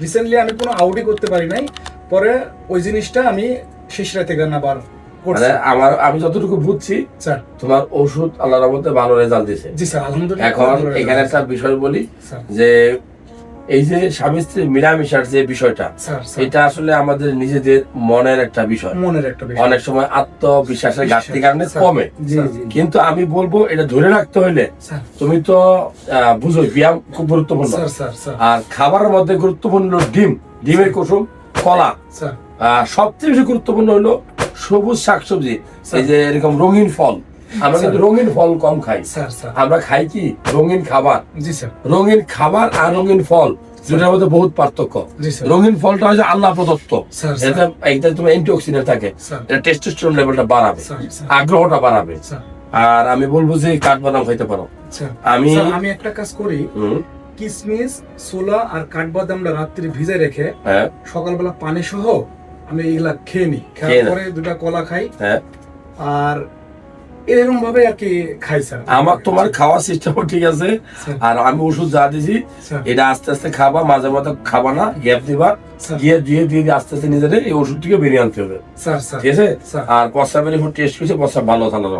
Recently আমি কোনো আউটই করতে পারি নাই পরে ওই জিনিসটা আমি শেষ রাতে গান আবার মানে আমার আমি যতটুকু বুঝছি স্যার। তোমার ওষুধ আল্লাহর রহমতে ভালো রেজাল্ট দিছে জি স্যার আলহামদুলিল্লাহ এখন এখানে একটা বিষয় বলি যে এই যে স্বামী স্ত্রী মিলামিশার যে বিষয়টা এটা আসলে আমাদের নিজেদের মনের একটা বিষয়। মনের একটা বিষয়। অনেক সময় আত্মবিশ্বাসের ঘাটতির কারণে কমে। কিন্তু আমি বলব এটা ধরে রাখতে হলে তুমি তো আহ, বুঝোই ব্যায়াম খুব গুরুত্বপূর্ণ। আর খাবারের মধ্যে গুরুত্বপূর্ণ হলো ডিম। ডিমের কুসুম কলা। সবচেয়ে বেশি গুরুত্বপূর্ণ হলো সবুজ শাকসবজি। এই যে এরকম রঙিন ফল। আমরা কিন্তু রঙিন ফল কম খাই। Sir sir. আমরা খাই কি? রঙিন খাবার। জি স্যার। রঙিন খাবার আর রঙিন ফল দুটার মধ্যে বহুত পার্থক্য। রঙিন ফলটা হচ্ছে আল্লাহ প্রদত্ত। এটা তোমার অ্যান্টিঅক্সিডেন্ট থাকে। এটা টেস্টোস্টেরন লেভেলটা বাড়াবে। আগ্রহটা বাড়াবে। আর আমি বলব যে কাঠবাদাম খাইতে পারো। আমি আমি একটা কাজ করি। কিসমিস সোলা আর কাঠবাদামটা রাত্রি ভিজে রেখে হ্যাঁ। সকালবেলা পানি সহ আমি এগুলা খেয়ে নিই। খেয়ে খাওয়ার পরে দুটা কলা খাই। হ্যাঁ। আর এরকম ভাবে আর কি খাই স্যার। আমার তোমার খাওয়া সিস্টেমও ঠিক আছে। আর আমি ওষুধ যা দিছি এটা আস্তে আস্তে খাবা মাঝে মাঝে খাবা না গ্যাপ দিবা। গিয়ে দিয়ে দিয়ে আস্তে আস্তে নিজেদের এই ওষুধ থেকে বেরিয়ে আনতে হবে। Sir sir. ঠিক আছে? আর প্রস্রাবের টেস্ট করছে প্রস্রাব ভালো থাকার